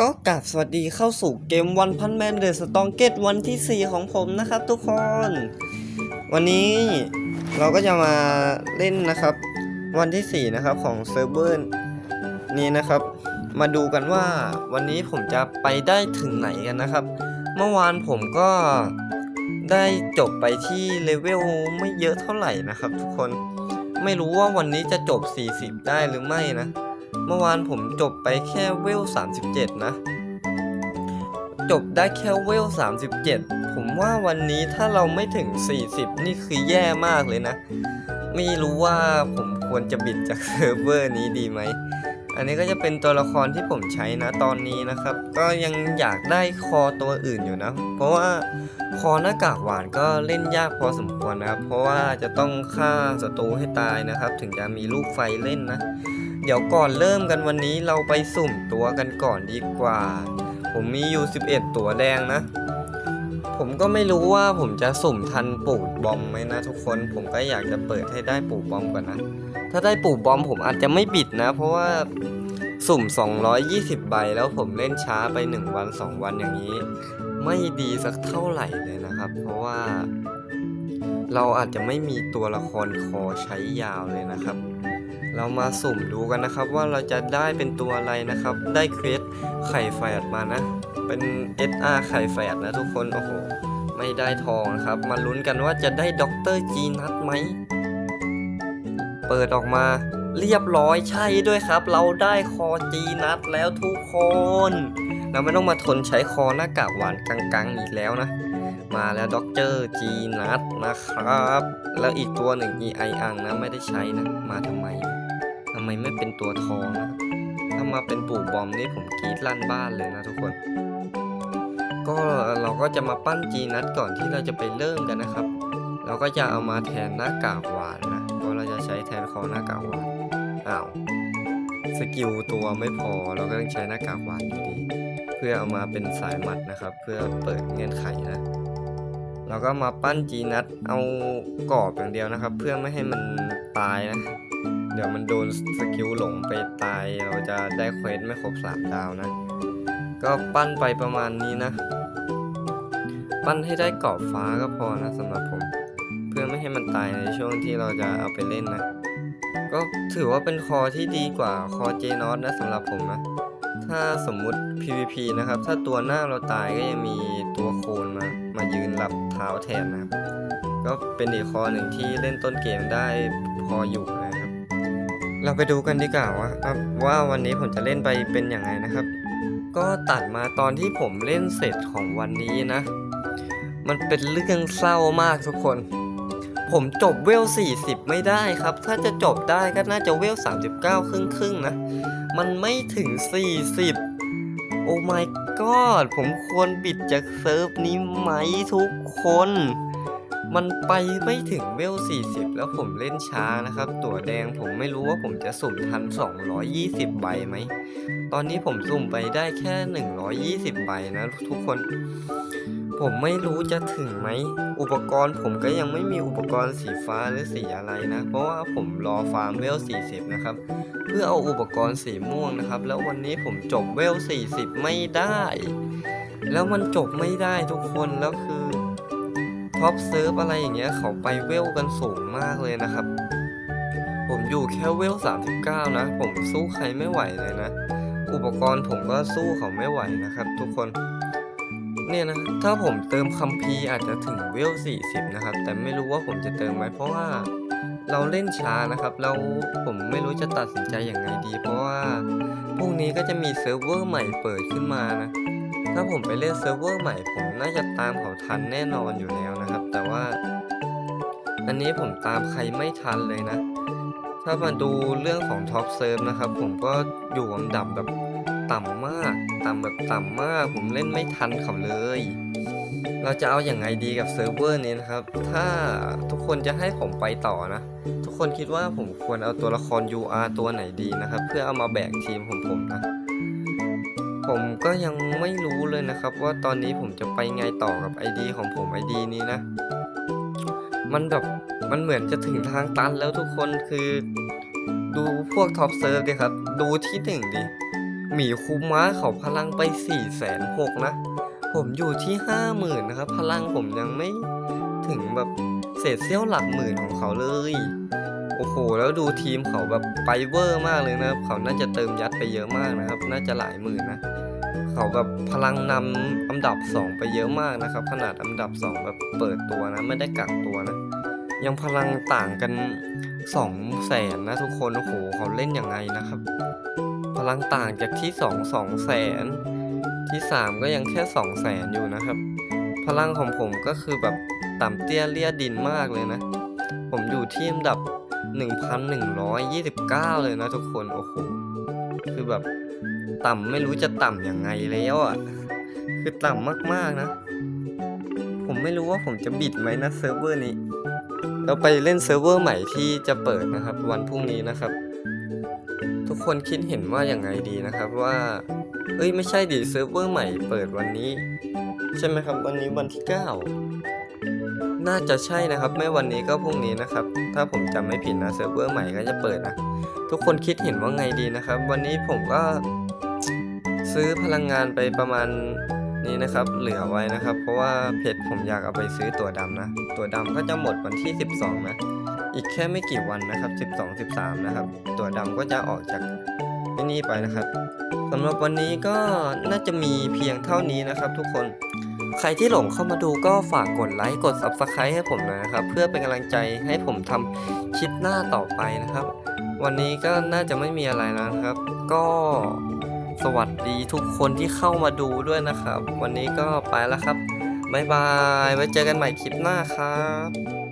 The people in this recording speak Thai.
ก็กราบสวัสดีเข้าสู่เกมวันพันแมนเดอะสตองเกตวันที่ 4 ของผมนะครับทุกคน วันนี้เราก็จะมาเล่นนะครับวันที่ 4 นะครับของเซิร์ฟเวอร์นี้นะครับ มาดูกันว่าวันนี้ผมจะไปได้ถึงไหนกันนะครับ เมื่อวานผมก็ได้จบไปที่เลเวลไม่เยอะเท่าไหร่นะครับ ทุกคนไม่รู้ว่าวันนี้จะจบ 40 ได้หรือไม่นะ เมื่อวานผมจบไปแค่เวล 37 นะ จบได้แค่เวล 37 ผมว่าวันนี้ถ้าเราไม่ถึง 40 นี่คือแย่มากเลยนะ ไม่รู้ว่าผมควรจะบิดจากเซิร์ฟเวอร์นี้ดีไหม อันนี้ก็จะเป็นตัวละครที่ผมใช้นะตอนนี้นะครับ ก็ยังอยากได้คอตัวอื่นอยู่นะ เพราะว่าคอหน้ากากหวานก็เล่นยากพอสมควรนะครับ เพราะว่าจะต้องฆ่าศัตรูให้ตายนะครับ ถึงจะมีลูกไฟเล่นนะ เดี๋ยวก่อนเริ่มกันวันนี้เราไปสุ่มตัวกันก่อนดีกว่า ผมมีอยู่ 11 ตัวแดงนะ ผมก็ไม่รู้ว่าผมจะสุ่มทันปูดบอมไหมนะทุกคน ผมก็อยากจะเปิดให้ได้ปูดบอมก่อนนะ ถ้าได้ปูดบอมผมอาจจะไม่บิดนะ เพราะว่าสุ่ม 220 ใบแล้วผมเล่นช้าไป 1 วัน 2 วันอย่างนี้ ไม่ดีสักเท่าไหร่เลยนะครับ เพราะว่า เราอาจจะไม่มีตัวละครคอใช้ยาวเลยนะครับ เรามาสุ่มดูกันนะครับว่าเราจะได้เป็นตัวอะไรนะครับ ได้เควสไข่แฝดมานะ เป็น SR ไข่แฝดนะทุกคน โอ้โห ไม่ได้ทองนะครับ มาลุ้นกันว่าจะได้ด็อกเตอร์จีนัทไหม เปิดออกมาเรียบร้อยใช่ด้วยครับ เราได้คอจีนัทแล้วทุกคน เราไม่ต้องมาทนใช้คอหน้ากากหวานกังๆอีกแล้วนะ มาแล้วด็อกเตอร์จีนัทนะครับ แล้วอีกตัวหนึ่ง EI อังนะไม่ได้ใช้นะ มาทำไมำไมไม่เป็นตัวทองนะถ้ามาเป็นปู่บอมนี่ผมกรีดลั่นบ้านเลยนะทุกคน ก็เราก็จะมาปั้นจีนัทก่อนที่เราจะไปเริ่มกันนะครับ เราก็จะเอามาแทนหน้ากากหวานนะเพราะเราจะใช้แทนคอหน้ากากหวานอ้าวสกิลตัวไม่พอเราก็ต้องใช้หน้ากากหวานอยู่ดีเพื่อเอามาเป็นสายหมัดนะครับ เพื่อเปิดเงื่อนไขนะเราก็มาปั้นจีนัทเอากรอบอย่างเดียวนะครับ เพื่อไม่ให้มันตายนะ เดี๋ยวมันโดนสกิลหลงไปตาย เราจะได้เควสไม่ครบสามดาวนะ ก็ปั้นไปประมาณนี้นะ ปั้นให้ได้กรอบฟ้าก็พอนะสำหรับผม เพื่อไม่ให้มันตายในช่วงที่เราจะเอาไปเล่นนะ ก็ถือว่าเป็นคอที่ดีกว่าคอเจนอสนะสำหรับผมนะ ถ้าสมมุติ PVP นะครับ ถ้าตัวหน้าเราตายก็ยังมีตัวโคนมา มายืนรับเท้าแทนนะครับ ก็เป็นอีกคอหนึ่งที่เล่นต้นเกมได้พออยู่นะ เราไปดูกันดีกว่าว่าว่าวันนี้ผมจะเล่นไปเป็นอย่างไรนะครับ ก็ตัดมาตอนที่ผมเล่นเสร็จของวันนี้นะ มันเป็นเรื่องเศร้ามากทุกคน ผมจบเวล 40 ไม่ได้ครับ ถ้าจะจบได้ก็น่าจะเวล 39 ครึ่งครึ่งๆนะ มันไม่ถึง 40 โอ้ my god ผมควรบิดจากเซิร์ฟนี้ไหมทุกคน มันไปไม่ถึงเวล 40 แล้วผมเล่นช้านะครับ ตั๋วแดงผมไม่รู้ว่าผมจะสุ่มทัน 220 ใบไหม ตอนนี้ผมสุ่มไปได้แค่ 120 ใบนะทุกคน ผมไม่รู้จะถึงไหม อุปกรณ์ผมก็ยังไม่มีอุปกรณ์สีฟ้าหรือสีอะไรนะ เพราะว่าผมรอฟาร์มเวล 40 นะครับ เพื่อเอาอุปกรณ์สีม่วงนะครับ แล้ววันนี้ผมจบเวล 40 ไม่ได้ แล้วมันจบไม่ได้ทุกคน แล้วคือ ท็อปเซิร์ฟอะไรอย่างเงี้ยเขาไปเวลกันสูงมากเลยนะครับ ผมอยู่แค่เวล 39 นะ ผมสู้ใครไม่ไหวเลยนะ อุปกรณ์ผมก็สู้เขาไม่ไหวนะครับ ทุกคน เนี่ยนะ ถ้าผมเติมคัมภีร์อาจจะถึงเวล 40 นะครับ แต่ไม่รู้ว่าผมจะเติมไหมเพราะว่าเราเล่นช้านะครับแล้วผมไม่รู้จะตัดสินใจอย่างไงดี เพราะว่าพรุ่งนี้ก็จะมีเซิร์ฟเวอร์ใหม่เปิดขึ้นมานะ ถ้าผมไปเล่นเซิร์ฟเวอร์ใหม่ผมน่าจะตามเขาทันแน่นอนอยู่แล้วนะครับ แต่ว่าอันนี้ผมตามใครไม่ทันเลยนะ ถ้ามาดูเรื่องของท็อปเซิร์ฟนะครับ ผมก็อยู่อันดับแบบต่ำมาก ต่ำแบบต่ำมาก ผมเล่นไม่ทันเขาเลย เราจะเอาอย่างไงดีกับเซิร์ฟเวอร์นี้นะครับ ถ้าทุกคนจะให้ผมไปต่อนะ ทุกคนคิดว่าผมควรเอาตัวละคร UR ตัวไหนดีนะครับ เพื่อเอามาแบกทีมของผมนะ ผมก็ยังไม่รู้เลยนะครับ ว่าตอนนี้ผมจะไปไงต่อกับ ID ของผม ID นี้นะ มันแบบมันเหมือนจะถึงทางตันแล้วทุกคนคือดูพวกท็อปเซิร์ฟดิครับ ดูที่หนึ่งดิหมีคุม้าเขาพลังไป4ี่แสนหกนะ ผมอยู่ที่ห้าหมื่นนะครับ พลังผมยังไม่ถึงแบบเศษเสี้ยวหลักหมื่นของเขาเลย โอ้โห แล้วดูทีมเขาแบบไปเวอร์มากเลยนะครับ เขาน่าจะเติมยัดไปเยอะมากนะครับ น่าจะหลายหมื่นนะ เขาแบบพลังนำอันดับ 2 ไปเยอะมากนะครับ ขนาดอันดับ 2 แบบเปิดตัวนะ ไม่ได้กักตัวนะ ยังพลังต่างกัน2แสนนะทุกคน โอ้โห เขาเล่นยังไงนะครับ พลังต่างจากที่ 2 2แสนที่ 3 ก็ยังแค่2แสนอยู่นะครับ พลังของผมก็คือแบบต่ำเตี้ยเลี่ยดินมากเลยนะ ผมอยู่ที่อันดับ 1,129 เลยนะทุกคนโอ้โหคือแบบต่ำไม่รู้จะต่ำยังไงแล้วอะคือต่ำมากๆนะ ผมไม่รู้ว่าผมจะบิดไหมนะเซิร์ฟเวอร์นี้ เราไปเล่นเซิร์ฟเวอร์ใหม่ที่จะเปิดนะครับ วันพรุ่งนี้นะครับ ทุกคนคิดเห็นว่าอย่างไงดีนะครับว่าเอ้ยไม่ใช่ดิเซิร์ฟเวอร์ใหม่เปิดวันนี้ ใช่ไหมครับวันนี้วันที่ 9 น่าจะใช่นะครับ ไม่วันนี้ก็พรุ่งนี้นะครับ ถ้าผมจำไม่ผิดนะเซิร์ฟเวอร์ใหม่ก็จะเปิดนะ ทุกคนคิดเห็นว่าไงดีนะครับ วันนี้ผมก็ซื้อพลังงานไปประมาณนี้นะครับ เหลือไว้นะครับ เพราะว่าเพชรผมอยากเอาไปซื้อตัวดำนะ ตัวดำก็จะหมดวันที่ 12 นะ อีกแค่ไม่กี่วันนะครับ 12 13 นะครับ ตัวดำก็จะออกจากไอ้นี่ไปนะครับสำหรับวันนี้ก็น่าจะมีเพียงเท่านี้นะครับ ทุกคน ใครที่หลงเข้ามาดูก็ฝากกดไลค์กด Subscribe ให้ผมหน่อยนะครับ เพื่อเป็นกำลังใจให้ผมทำคลิปหน้าต่อไปนะครับ วันนี้ก็น่าจะไม่มีอะไรแล้วนะครับ ก็สวัสดีทุกคนที่เข้ามาดูด้วยนะครับ วันนี้ก็ไปแล้วครับบ๊ายบายไว้เจอกันใหม่คลิปหน้าครับ